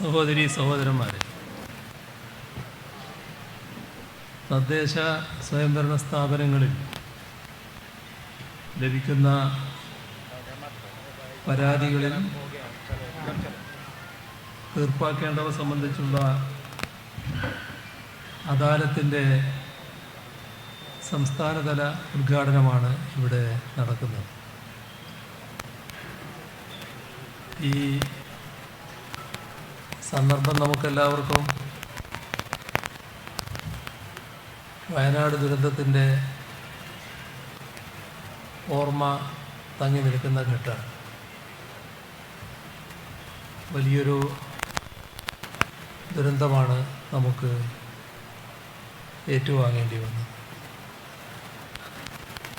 സഹോദരി സഹോദരന്മാരെ. തദ്ദേശ സ്വയംഭരണ സ്ഥാപനങ്ങളിൽ ലഭിക്കുന്ന പരാതികളിൽ തീർപ്പാക്കേണ്ടവ സംബന്ധിച്ചുള്ള അദാലത്തിന്റെ സംസ്ഥാനതല ഉദ്ഘാടനമാണ് ഇവിടെ നടക്കുന്നത്. ഈ സന്ദർഭം നമുക്കെല്ലാവർക്കും. വയനാട് ദുരന്തത്തിന്റെ ഓർമ്മ തങ്ങി നിൽക്കുന്ന ഘട്ടമാണ് വലിയൊരു ദുരന്തമാണ് നമുക്ക് ഏറ്റുവാങ്ങേണ്ടി വന്നത്.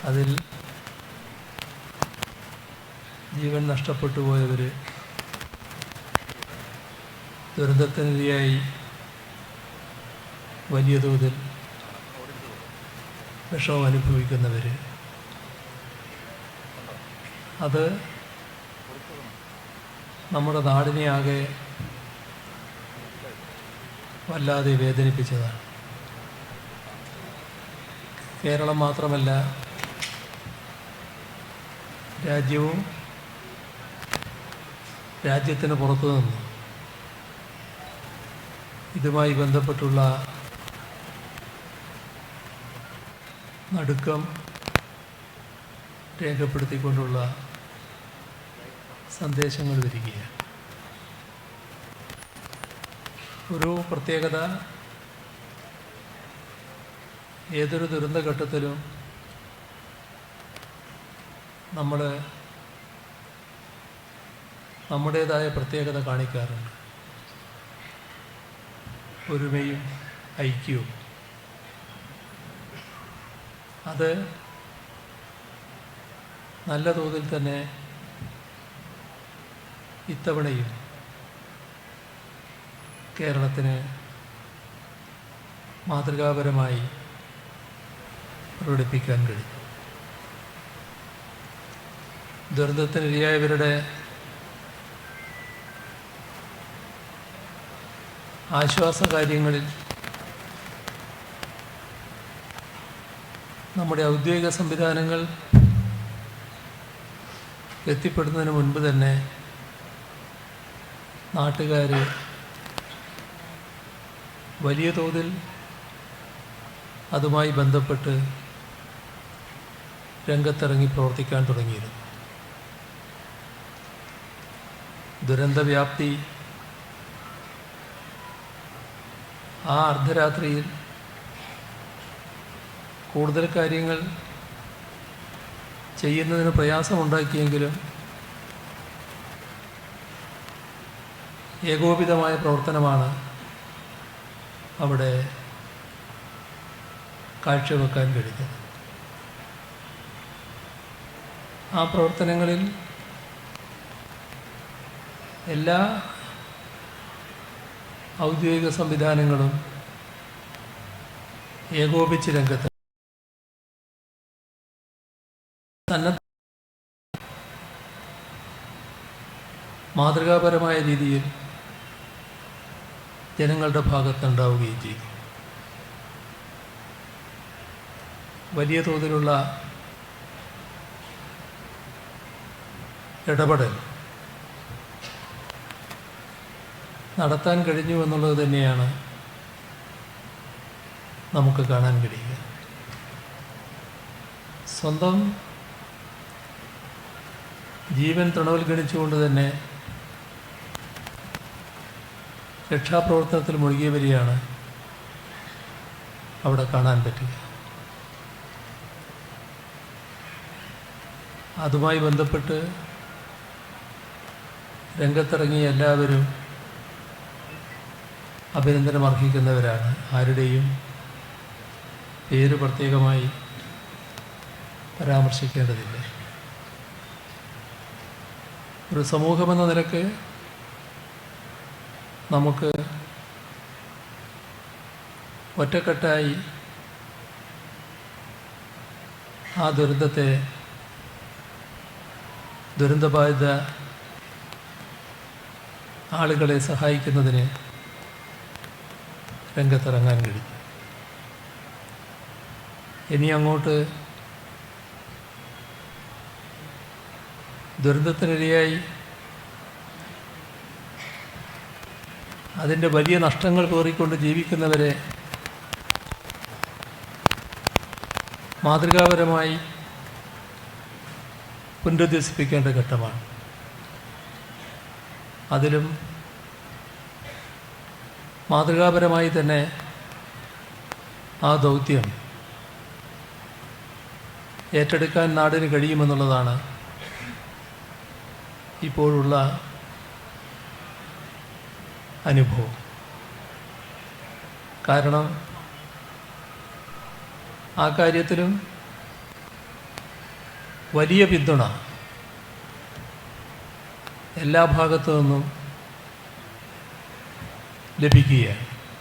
അതിൽ ജീവൻ നഷ്ടപ്പെട്ടു പോയവർ ദുരന്തത്തിനിരയായി വലിയ തോതിൽ വിഷമം അനുഭവിക്കുന്നവർ അത് നമ്മുടെ നാടിനെ ആകെ വല്ലാതെ വേദനിപ്പിച്ചതാണ്. കേരളം മാത്രമല്ല രാജ്യവും രാജ്യത്തിന് പുറത്തു നിന്നും. ഇതുമായി ബന്ധപ്പെട്ടുള്ള നടുക്കം രേഖപ്പെടുത്തിക്കൊണ്ടുള്ള സന്ദേശങ്ങൾ വരികയാണ്. ഒരു പ്രത്യേകത ഏതൊരു ദുരന്തഘട്ടത്തിലും നമ്മൾ നമ്മുടേതായ പ്രത്യേകത കാണിക്കാറുണ്ട്. ഒരുമയും ഐക്യവും. അത് നല്ല തോതിൽ തന്നെ ഇത്തവണയും കേരളത്തിന് മാതൃകാപരമായി പ്രകടിപ്പിക്കാൻ കഴിയും. ദുരന്തത്തിനിരയായവരുടെ ആശ്വാസ കാര്യങ്ങളിൽ നമ്മുടെ ഔദ്യോഗിക സംവിധാനങ്ങൾ എത്തിപ്പെടുന്നതിന് മുൻപ് തന്നെ നാട്ടുകാർ വലിയ തോതിൽ അതുമായി ബന്ധപ്പെട്ട് രംഗത്തിറങ്ങി പ്രവർത്തിക്കാൻ തുടങ്ങിയിരുന്നു. ദുരന്തവ്യാപ്തി ആ അർദ്ധരാത്രിയിൽ കൂടുതൽ കാര്യങ്ങൾ ചെയ്യുന്നതിന് പ്രയാസമുണ്ടാക്കിയെങ്കിലും ഏകോപിതമായ പ്രവർത്തനമാണ് അവിടെ കാഴ്ചവെക്കാൻ കഴിഞ്ഞത്. ആ പ്രവർത്തനങ്ങളിൽ എല്ലാ ഔദ്യോഗിക സംവിധാനങ്ങളും ഏകോപിച്ച് രംഗത്ത് സന്നദ്ധ മാതൃകാപരമായ രീതിയിൽ ജനങ്ങളുടെ ഭാഗത്തുണ്ടാവുകയും ചെയ്തു. വലിയ തോതിലുള്ള ഇടപെടൽ നടത്താൻ കഴിഞ്ഞു എന്നുള്ളത് തന്നെയാണ് നമുക്ക് കാണാൻ കഴിയുക. സ്വന്തം ജീവൻ തണവൽഗണിച്ചുകൊണ്ട് തന്നെ രക്ഷാപ്രവർത്തനത്തിൽ മുഴുകിയവരെയാണ് അവിടെ കാണാൻ പറ്റുക. അതുമായി ബന്ധപ്പെട്ട് രംഗത്തിറങ്ങിയ എല്ലാവരും അഭിനന്ദനം അർഹിക്കുന്നവരാണ്. ആരുടെയും പേര് പ്രത്യേകമായി പരാമർശിക്കേണ്ടതില്ല. ഒരു സമൂഹമെന്ന നിലയ്ക്ക് നമുക്ക് ഒറ്റക്കെട്ടായി ആ ദുരന്തത്തെ ദുരന്തബാധിത ആളുകളെ സഹായിക്കുന്നതിന് രംഗത്തിറങ്ങാൻ കഴിയും ഇനി അങ്ങോട്ട് ദുരന്തത്തിനിരയായി അതിന്റെ വലിയ നഷ്ടങ്ങൾ കോറിക്കൊണ്ട് ജീവിക്കുന്നവരെ മാതൃകാപരമായി പുനരുദ്ധരിപ്പിക്കേണ്ട ഘട്ടമാണ്. അതിലും മാതൃകാപരമായി തന്നെ ആ ദൗത്യം ഏറ്റെടുക്കാൻ നാടിന് കഴിയുമെന്നുള്ളതാണ് ഇപ്പോഴുള്ള അനുഭവം. കാരണം ആ കാര്യത്തിലും വലിയ പിന്തുണ എല്ലാ ഭാഗത്തു നിന്നും ലഭിക്കുകയാണ്.